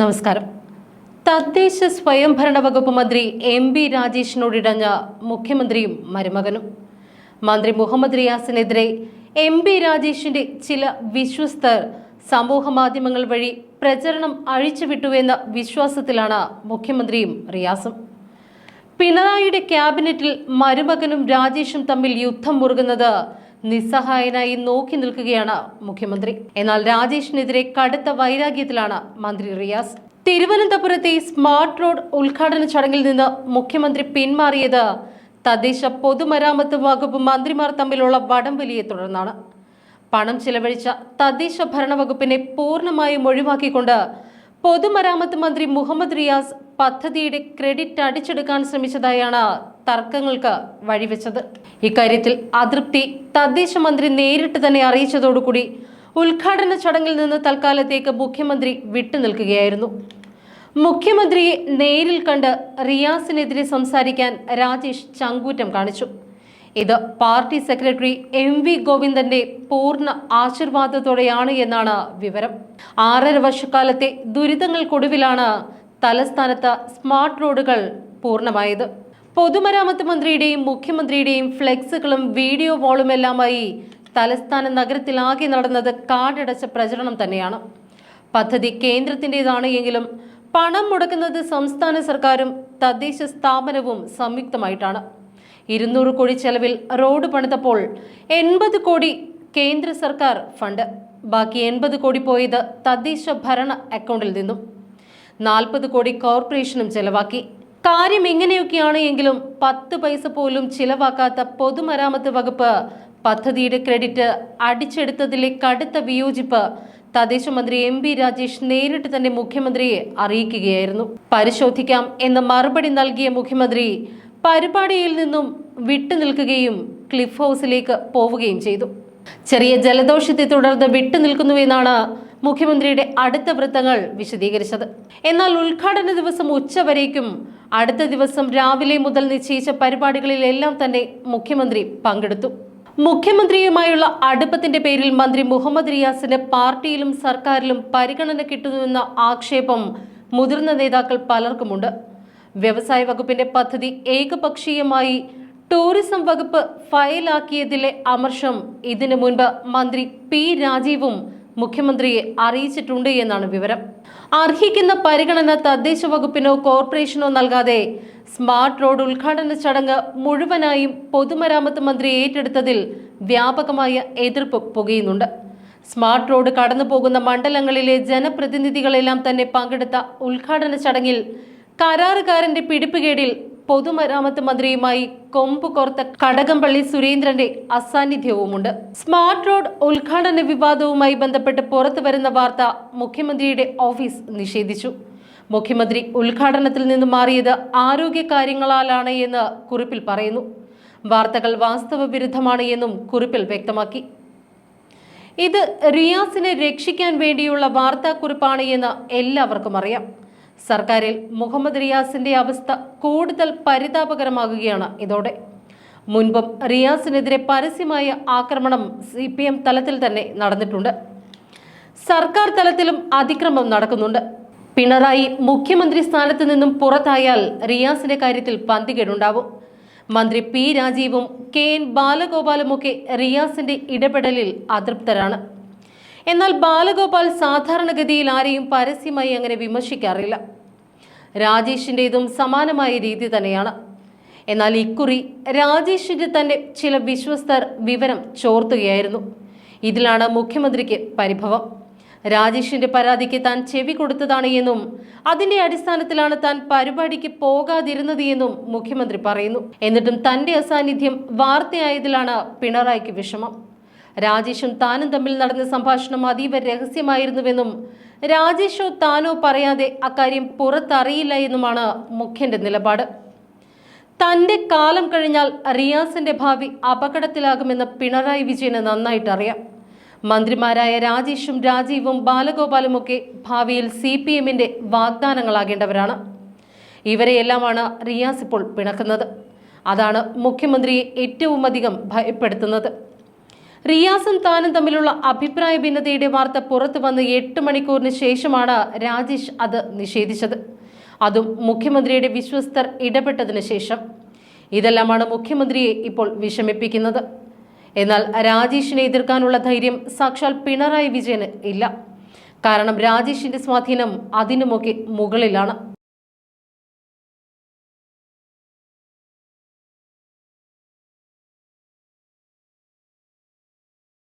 നമസ്കാരം. തദ്ദേശ സ്വയംഭരണ വകുപ്പ് മന്ത്രി എം ബി രാജേഷിനോടിടഞ്ഞ മുഖ്യമന്ത്രിയും മരുമകനും. മന്ത്രി മുഹമ്മദ് റിയാസിനെതിരെ എം ബി രാജേഷിന്റെ ചില വിശ്വസ്തർ സമൂഹ മാധ്യമങ്ങൾ വഴി പ്രചരണം അഴിച്ചുവിട്ടുവെന്ന വിശ്വാസത്തിലാണ് മുഖ്യമന്ത്രിയും റിയാസും. പിണറായിയുടെ ക്യാബിനറ്റിൽ മരുമകനും രാജേഷും തമ്മിൽ യുദ്ധം മുറുകുന്നത് നിസ്സഹായനായി നോക്കി നിൽക്കുകയാണ് മുഖ്യമന്ത്രി. എന്നാൽ രാജേഷിനെതിരെ കടുത്ത വൈരാഗ്യത്തിലാണ് മന്ത്രി റിയാസ്. തിരുവനന്തപുരത്തെ സ്മാർട്ട് റോഡ് ഉദ്ഘാടന ചടങ്ങിൽ നിന്ന് മുഖ്യമന്ത്രി പിന്മാറിയത് തദ്ദേശ പൊതുമരാമത്ത് വകുപ്പ് മന്ത്രിമാർ തമ്മിലുള്ള വടംവലിയെ തുടർന്നാണ്. പണം ചിലവഴിച്ച തദ്ദേശ ഭരണവകുപ്പിനെ പൂർണമായും ഒഴിവാക്കിക്കൊണ്ട് പൊതുമരാമത്ത് മന്ത്രി മുഹമ്മദ് റിയാസ് പദ്ധതിയുടെ ക്രെഡിറ്റ് അടിച്ചെടുക്കാൻ ശ്രമിച്ചതായാണ് തർക്കങ്ങൾക്ക് വഴിവെച്ചത്. ഇക്കാര്യത്തിൽ അതൃപ്തി തദ്ദേശ മന്ത്രി നേരിട്ട് തന്നെ അറിയിച്ചതോടുകൂടി ഉദ്ഘാടന ചടങ്ങിൽ നിന്ന് തൽക്കാലത്തേക്ക് മുഖ്യമന്ത്രി വിട്ടുനിൽക്കുകയായിരുന്നു മുഖ്യമന്ത്രിയെ നേരിൽ കണ്ട് റിയാസിനെതിരെ സംസാരിക്കാൻ രാജേഷ് ചങ്കൂറ്റം കാണിച്ചു. ഇത് പാർട്ടി സെക്രട്ടറി എം വി ഗോവിന്ദന്റെ പൂർണ ആശീർവാദത്തോടെയാണ് എന്നാണ് വിവരം. ആറര വർഷക്കാലത്തെ ദുരിതങ്ങൾക്കൊടുവിലാണ് തലസ്ഥാനത്ത് സ്മാർട്ട് റോഡുകൾ പൂർണമായത്. പൊതുമരാമത്ത് മന്ത്രിയുടെയും മുഖ്യമന്ത്രിയുടെയും ഫ്ലെക്സുകളും വീഡിയോ വാളുമെല്ലാമായി തലസ്ഥാന നഗരത്തിലാകെ നടന്നത് കാടടച്ച പ്രചരണം തന്നെയാണ്. പദ്ധതി കേന്ദ്രത്തിന്റെതാണ് എങ്കിലും പണം മുടക്കുന്നത് സംസ്ഥാന സർക്കാരും തദ്ദേശ സ്ഥാപനവും സംയുക്തമായിട്ടാണ്. ഇരുന്നൂറ് കോടി ചെലവിൽ റോഡ് പണിതപ്പോൾ എൺപത് കോടി കേന്ദ്ര സർക്കാർ ഫണ്ട്. ബാക്കി എൺപത് കോടി പോയത് തദ്ദേശ ഭരണ അക്കൗണ്ടിൽ നിന്നും. നാൽപ്പത് കോടി കോർപ്പറേഷനും ചെലവാക്കി. കാര്യം ഇങ്ങനെയൊക്കെയാണ് എങ്കിലും പത്ത് പൈസ പോലും ചിലവാക്കാത്ത പൊതുമരാമത്ത് വകുപ്പ് പദ്ധതിയുടെ ക്രെഡിറ്റ് അടിച്ചെടുത്തതിലെ കടുത്ത വിയോജിപ്പ് തദ്ദേശ മന്ത്രി എം പി രാജേഷ് നേരിട്ട് തന്നെ മുഖ്യമന്ത്രിയെ അറിയിക്കുകയായിരുന്നു. പരിശോധിക്കാം എന്ന മറുപടി നൽകിയ മുഖ്യമന്ത്രി പരിപാടിയിൽ നിന്നും വിട്ടുനിൽക്കുകയും ക്ലിഫ് ഹൗസിലേക്ക് പോവുകയും ചെയ്തു. ചെറിയ ജലദോഷത്തെ തുടർന്ന് വിട്ടുനിൽക്കുന്നുവെന്നാണ് മുഖ്യമന്ത്രിയുടെ അടുത്ത വൃത്തങ്ങൾ വിശദീകരിച്ചത്. എന്നാൽ ഉദ്ഘാടന ദിവസം ഉച്ചവരേക്കും അടുത്ത ദിവസം രാവിലെ മുതൽ നിശ്ചയിച്ച പരിപാടികളിലെല്ലാം തന്നെ മുഖ്യമന്ത്രി പങ്കെടുത്തു. മുഖ്യമന്ത്രിയുമായുള്ള അടുപ്പത്തിന്റെ പേരിൽ മന്ത്രി മുഹമ്മദ് റിയാസിന് പാർട്ടിയിലും സർക്കാരിലും പരിഗണന കിട്ടുന്നുവെന്ന ആക്ഷേപം മുതിർന്ന നേതാക്കൾ പലർക്കുമുണ്ട്. വ്യവസായ വകുപ്പിന്റെ പദ്ധതി ഏകപക്ഷീയമായി ടൂറിസം വകുപ്പ് ഫയലാക്കിയതിലെ അമർഷം ഇതിനു മുൻപ് മന്ത്രി പി രാജീവും മുഖ്യമന്ത്രിയെ അറിയിച്ചിട്ടുണ്ട് എന്നാണ് വിവരം. അർഹിക്കുന്ന പരിഗണന തദ്ദേശ വകുപ്പിനോ കോർപ്പറേഷനോ നൽകാതെ സ്മാർട്ട് റോഡ് ഉദ്ഘാടന ചടങ്ങ് മുഴുവനായും പൊതുമരാമത്ത് മന്ത്രി ഏറ്റെടുത്തതിൽ വ്യാപകമായ എതിർപ്പ് പുകയുന്നുണ്ട്. സ്മാർട്ട് റോഡ് കടന്നു പോകുന്ന മണ്ഡലങ്ങളിലെ ജനപ്രതിനിധികളെല്ലാം തന്നെ പങ്കെടുത്ത ഉദ്ഘാടന ചടങ്ങിൽ കരാറുകാരന്റെ പിടിപ്പുകേടിൽ പൊതുമരാമത്ത് മന്ത്രിയുമായി കൊമ്പ് കോർത്ത കടകംപള്ളി സുരേന്ദ്രന്റെ അസാന്നിധ്യവുമുണ്ട്. സ്മാർട്ട് റോഡ് ഉദ്ഘാടന വിവാദവുമായി ബന്ധപ്പെട്ട് പുറത്തു വരുന്ന വാർത്ത മുഖ്യമന്ത്രിയുടെ ഓഫീസ് നിഷേധിച്ചു. മുഖ്യമന്ത്രി ഉദ്ഘാടനത്തിൽ നിന്ന് മാറിയത് ആരോഗ്യ കാര്യങ്ങളാലാണ് എന്ന് കുറിപ്പിൽ പറയുന്നു. വാർത്തകൾ വാസ്തവ വിരുദ്ധമാണ് എന്നും കുറിപ്പിൽ വ്യക്തമാക്കി. ഇത് റിയാസിനെ രക്ഷിക്കാൻ വേണ്ടിയുള്ള വാർത്താക്കുറിപ്പാണ് എന്ന് എല്ലാവർക്കും അറിയാം. സർക്കാരിൽ മുഹമ്മദ് റിയാസിന്റെ അവസ്ഥ കൂടുതൽ പരിതാപകരമാകുകയാണ് ഇതോടെ. മുൻപും റിയാസിനെതിരെ പരസ്യമായ ആക്രമണം സി പി എം തലത്തിൽ തന്നെ നടന്നിട്ടുണ്ട്. സർക്കാർ തലത്തിലും അതിക്രമം നടക്കുന്നുണ്ട്. പിണറായി മുഖ്യമന്ത്രി സ്ഥാനത്ത് നിന്നും പുറത്തായാൽ റിയാസിന്റെ കാര്യത്തിൽ പന്തികേടുണ്ടാവും. മന്ത്രി പി രാജീവും കെ എൻ ബാലഗോപാലുമൊക്കെ റിയാസിന്റെ ഇടപെടലിൽ അതൃപ്തരാണ്. എന്നാൽ ബാലഗോപാൽ സാധാരണഗതിയിൽ ആരെയും പരസ്യമായി അങ്ങനെ വിമർശിക്കാറില്ല. രാജേഷിന്റെതും സമാനമായ രീതി തന്നെയാണ്. എന്നാൽ ഇക്കുറി രാജേഷിന്റെ തന്നെ ചില വിശ്വസ്തർ വിവരം ചോർത്തുകയായിരുന്നു. ഇതിലാണ് മുഖ്യമന്ത്രിക്ക് പരിഭവം. രാജേഷിന്റെ പരാതിക്ക് താൻ ചെവി കൊടുത്തതാണ് എന്നും അതിന്റെ അടിസ്ഥാനത്തിലാണ് താൻ പരിപാടിക്ക് പോകാതിരുന്നത് എന്നും മുഖ്യമന്ത്രി പറയുന്നു. എന്നിട്ടും തന്റെ അസാന്നിധ്യം വാർത്തയായതിലാണ് പിണറായിക്ക് വിഷമം. രാജേഷും താനും തമ്മിൽ നടന്ന സംഭാഷണം അതീവ രഹസ്യമായിരുന്നുവെന്നും രാജേഷോ താനോ പറയാതെ അക്കാര്യം പുറത്തറിയില്ല എന്നുമാണ് മുഖ്യന്റെ നിലപാട്. തന്റെ കാലം കഴിഞ്ഞാൽ റിയാസിന്റെ ഭാവി അപകടത്തിലാകുമെന്ന് പിണറായി വിജയന് നന്നായിട്ട് അറിയാം മന്ത്രിമാരായ രാജേഷും രാജീവും ബാലഗോപാലുമൊക്കെ ഭാവിയിൽ സി പി എമ്മിന്റെ വാഗ്ദാനങ്ങളാകേണ്ടവരാണ്. ഇവരെയെല്ലാമാണ് റിയാസ് ഇപ്പോൾ പിണക്കുന്നത്. അതാണ് മുഖ്യമന്ത്രിയെ ഏറ്റവും അധികം ഭയപ്പെടുത്തുന്നത്. റിയാസും താനും തമ്മിലുള്ള അഭിപ്രായ ഭിന്നതയുടെ വാർത്ത പുറത്തു വന്ന് എട്ട് മണിക്കൂറിന് ശേഷമാണ് രാജേഷ് അത് നിഷേധിച്ചത്. അതും മുഖ്യമന്ത്രിയുടെ വിശ്വസ്തർ ഇടപെട്ടതിന് ശേഷം. ഇതെല്ലാമാണ് മുഖ്യമന്ത്രിയെ ഇപ്പോൾ വിഷമിപ്പിക്കുന്നത്. എന്നാൽ രാജേഷിനെ എതിർക്കാനുള്ള ധൈര്യം സാക്ഷാൽ പിണറായി വിജയന് ഇല്ല. കാരണം രാജേഷിന്റെ സ്വാധീനം അതിനുമൊക്കെ മുകളിലാണ്.